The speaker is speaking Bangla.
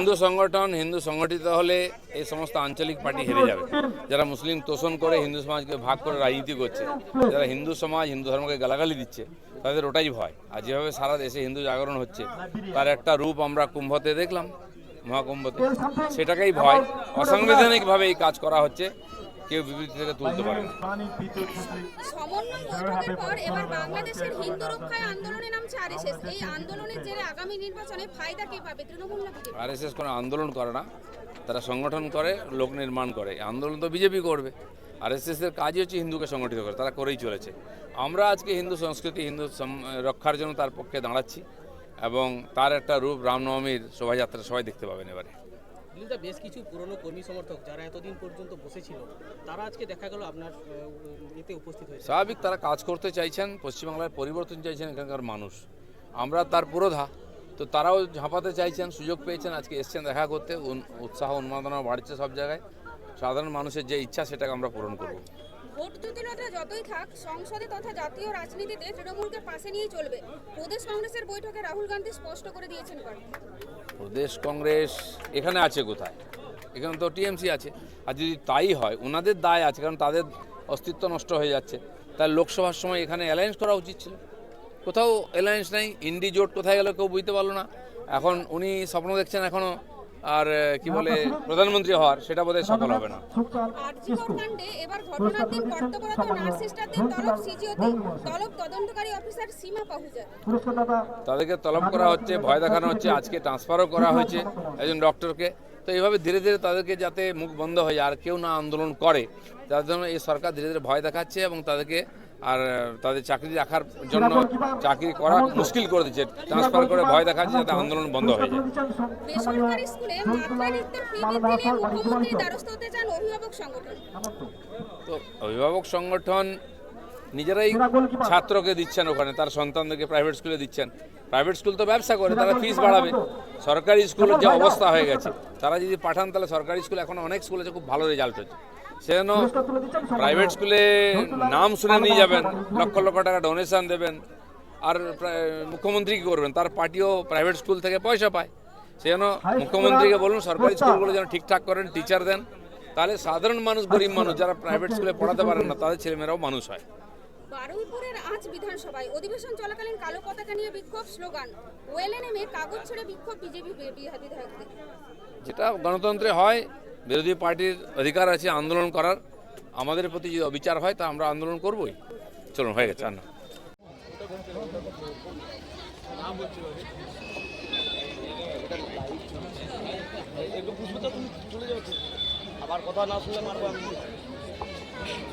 হিন্দু সংগঠন, হিন্দু সংগঠিত হলে এই সমস্ত আঞ্চলিক পার্টি হেরে যাবে। যারা মুসলিম তোষণ করে হিন্দু সমাজকে ভাগ করে রাজনীতি করছে, যারা হিন্দু সমাজ, হিন্দু ধর্মকে গালাগালি দিচ্ছে, তাদের ওটাই ভয়। আর যেভাবে সারা দেশে হিন্দু জাগরণ হচ্ছে, তার একটা রূপ আমরা কুম্ভতে দেখলাম, মহাকুম্ভতে। সেটাকেই ভয়। অসাংবিধানিকভাবে এই কাজ করা হচ্ছে। কেউ বিবৃতি থেকে তুলতে পারে না। সমন্বয় বৈঠকের পর এবার বাংলাদেশের হিন্দু রক্ষায় আন্দোলনে নামছে আরএসএস। এই আন্দোলনের জেরে আগামী নির্বাচনে ফায়দা কে পাবে তৃণমূল না আরএসএস কোনো আন্দোলন করে না। তারা সংগঠন করে লোক নির্মাণ করে। আন্দোলন তো বিজেপি করবে। এর কাজই হচ্ছে হিন্দুকে সংগঠিত করে তারা করেই চলেছে। আমরা আজকে হিন্দু সংস্কৃতি হিন্দু রক্ষার জন্য তার পক্ষে দাঁড়াচ্ছি এবং তার একটা রূপ রামনবমীর শোভাযাত্রা সবাই দেখতে পাবেন এবারে। দিলদা বেশ কিছু পুরনো কর্মী সমর্থক যারা এতদিন পর্যন্ত বসেছিল, তারা আজকে দেখা গেল আপনার এতে উপস্থিত হয়েছে। স্বাভাবিক তারা কাজ করতে চাইছেন পশ্চিমবাংলার পরিবর্তন চাইছেন এখানকার মানুষ। আমরা তার পুরোধা। তো তারাও ঝাঁপাতে চাইছেন, সুযোগ পেয়েছেন, আজকে এসছেন দেখা করতে। উৎসাহ, উন্মাদনা বাড়ছে সব জায়গায়। সাধারণ মানুষের যে ইচ্ছা, সেটাকে আমরা পূরণ করব। ভোট জটিলতা যতই থাক, সংসদে তথা জাতীয় রাজনীতিতে তৃণমূলকে পাশে নিয়েই চলবে। প্রদেশ কংগ্রেসের বৈঠকে রাহুল গান্ধী স্পষ্ট করে দিয়েছেন প্রদেশ কংগ্রেস এখানে আছে কোথায়? এখানে তো টিএমসি আছে। আর যদি তাই হয় ওনাদের দায় আছে, কারণ তাদের অস্তিত্ব নষ্ট হয়ে যাচ্ছে। তাই লোকসভার সময় এখানে অ্যালায়েন্স করা উচিত ছিল। কোথাও অ্যালায়েন্স নেই ইন্ডি জোট কোথায় গেল কেউ বুঝতে পারল না। এখন উনি স্বপ্ন দেখছেন এখনও আর কি বলে প্রধানমন্ত্রী হওয়ার সেটা বোধহয় সফল হবে না। এবার ঘটনার দিন কর্তব্যরত নার্স তলব সিজিওতে তলব তদন্তকারী অফিসার সীমা পাহুজা। তাদেরকে তলব করা হচ্ছে ভয় দেখানো হচ্ছে আজকে ট্রান্সফারও করা হয়েছে একজন ডক্টরকে। তো এইভাবে ধীরে ধীরে তাদেরকে যাতে মুখ বন্ধ হয়ে যায় আর কেউ না আন্দোলন করে তার জন্য এই সরকার ধীরে ধীরে ভয় দেখাচ্ছে এবং তাদেরকে আর তাদের চাকরি রাখার জন্য চাকরি করা মুশকিল করে দিচ্ছে ট্রান্সফার করে ভয় দেখাচ্ছে যাতে আন্দোলন বন্ধ হয়ে যায়। বেসরকারি স্কুলে অভিভাবক সংগঠন। তো অভিভাবক সংগঠন নিজেরাই ছাত্রকে দিচ্ছেন ওখানে তার সন্তানদেরকে প্রাইভেট স্কুলে দিচ্ছেন। প্রাইভেট স্কুল তো ব্যবসা করে তারা ফিস বাড়াবে। সরকারি স্কুলের যে অবস্থা হয়ে গেছে। তারা যদি পাঠান তাহলে সরকারি স্কুল এখন অনেক স্কুলে খুব ভালো রেজাল্ট হচ্ছে। সেজন্য প্রাইভেট স্কুলে নাম শুনে নিয়ে যাবেন লক্ষ লক্ষ টাকা ডোনেশন দেবেন আর প্রায় মুখ্যমন্ত্রী কী করবেন? তার পার্টিও প্রাইভেট স্কুল থেকে পয়সা পায়। সেজন্য মুখ্যমন্ত্রীকে বলুন সরকারি স্কুলগুলো যেন ঠিকঠাক করেন টিচার দেন। তাহলে সাধারণ মানুষ গরিব মানুষ যারা প্রাইভেট স্কুলে পড়াতে পারেন না তাদের ছেলেমেয়েরাও মানুষ হয়। বারুইপুরের আজ বিধানসভায় অধিবেশন চলাকালীন কালো পতাকা নিয়ে বিক্ষোভ স্লোগান। ওয়েলে নেমে কাগজ ছেড়ে বিক্ষোভ বিজেপি বিধায়কদের। যেটা গণতন্ত্রে হয় বিরোধী পার্টির অধিকার আছে আন্দোলন করার আমাদের প্রতি যদি অবিচার হয় তা আমরা আন্দোলন করবই চলুন হয়ে গেছে আর না আবার কথা না শুনলে মারবো আমি